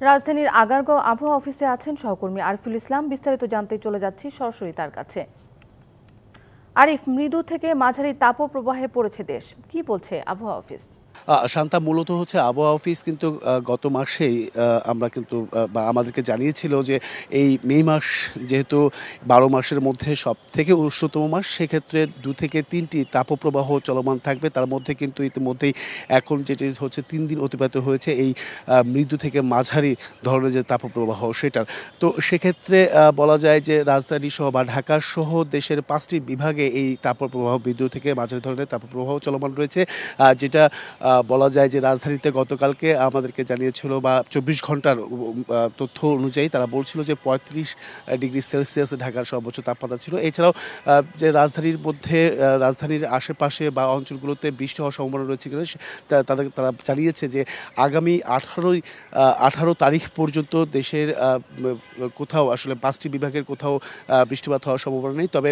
রাজধানীর আগারগাঁও আবহাওয়া অফিসে আছেন সহকর্মী আরিফুল ইসলাম। বিস্তারিত জানতে চলে যাচ্ছি সরাসরি তার কাছে। আরিফ, মৃদু থেকে মাঝারি তাপপ্রবাহে পড়েছে দেশ। কি বলছে আবহাওয়া অফিস? শান্তা, মূলত হচ্ছে আবহাওয়া অফিস কিন্তু গত মাসেই আমরা কিন্তু বা আমাদেরকে জানিয়েছিল যে এই মে মাস যেহেতু বারো মাসের মধ্যে সব থেকে উষ্ণতম মাস, সেক্ষেত্রে দু থেকে তিনটি তাপপ্রবাহ চলমান থাকবে। তার মধ্যে কিন্তু ইতিমধ্যেই এখন যেটি হচ্ছে তিন দিন অতিবাহিত হয়েছে, এই মৃদু থেকে মাঝারি ধরনের যে তাপপ্রবাহ সেটার। তো সেক্ষেত্রে বলা যায় যে রাজধানী সহ বা ঢাকা সহ দেশের পাঁচটি বিভাগে এই তাপপ্রবাহ বিদ্যুৎ থেকে মাঝারি ধরনের তাপপ্রবাহ চলমান রয়েছে। যেটা বলা যায় যে রাজধানীতে গতকালকে আমাদেরকে জানিয়েছিল বা চব্বিশ ঘণ্টার তথ্য অনুযায়ী তারা বলছিল যে পঁয়ত্রিশ ডিগ্রি সেলসিয়াস ঢাকার সর্বোচ্চ তাপমাত্রা ছিল। এছাড়াও যে রাজধানীর মধ্যে রাজধানীর আশেপাশে বা অঞ্চলগুলোতে বৃষ্টি হওয়ার সম্ভাবনা রয়েছে কিনা তাদের, তারা জানিয়েছে যে আগামী আঠারোই আঠারো তারিখ পর্যন্ত দেশের কোথাও আসলে পাঁচটি বিভাগের কোথাও বৃষ্টিপাত হওয়ার সম্ভাবনা নেই। তবে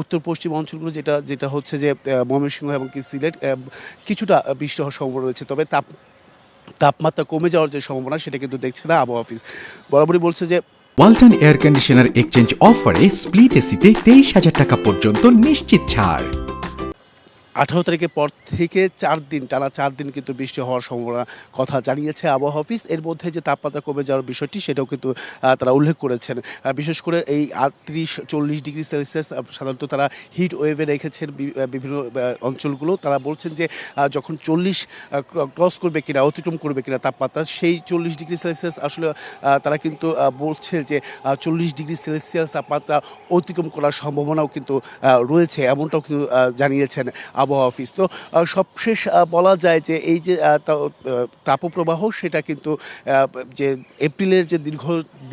উত্তর পশ্চিম অঞ্চলগুলো যেটা যেটা হচ্ছে যে ময়মনসিংহ এবং কি সিলেট কিছুটা বৃষ্টি হওয়ার সম্ভাবনা রয়েছে, তবে তাপ, তাপমাত্রা কমে যাওয়ার যে সম্ভাবনা, সেটা কিন্তু দেখছে না আবহাওয়া অফিস। বরাবরই বলছে যে ওয়ালটন এয়ার কন্ডিশনার এক্সচেঞ্জ অফারে স্প্লিট এসিতে তেইশ হাজার টাকা পর্যন্ত নিশ্চিত ছাড়। আঠারো তারিখের পর থেকে চার দিন, টানা চার দিন কিন্তু বৃষ্টি হওয়ার সম্ভাবনা কথা জানিয়েছে আবহাওয়া অফিস। এর মধ্যে যে তাপমাত্রা কমে যাওয়ার বিষয়টি সেটাও কিন্তু তারা উল্লেখ করেছেন। বিশেষ করে এই আটত্রিশ, চল্লিশ ডিগ্রি সেলসিয়াস সাধারণত তারা হিট ওয়েভে রেখেছেন বিভিন্ন অঞ্চলগুলো। তারা বলছেন যে যখন চল্লিশ ক্রস করবে কিনা, অতিক্রম করবে কিনা তাপমাত্রা, সেই চল্লিশ ডিগ্রি সেলসিয়াস আসলে তারা কিন্তু বলছে যে চল্লিশ ডিগ্রি সেলসিয়াস তাপমাত্রা অতিক্রম করার সম্ভাবনাও কিন্তু রয়েছে, এমনটাও কিন্তু জানিয়েছেন আবহাওয়া অফিস। তো সবশেষ বলা যায় যে এই যে তাপপ্রবাহ, সেটা কিন্তু যে এপ্রিলের যে দীর্ঘ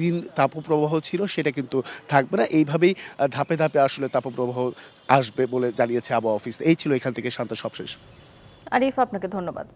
দিন তাপপ্রবাহ ছিল, সেটা কিন্তু থাকবে না। এইভাবেই ধাপে ধাপে আসলে তাপপ্রবাহ আসবে বলে জানিয়েছে আবহাওয়া অফিস। এই ছিল এখান থেকে শান্ত সবশেষ। আরিফ, আপনাকে ধন্যবাদ।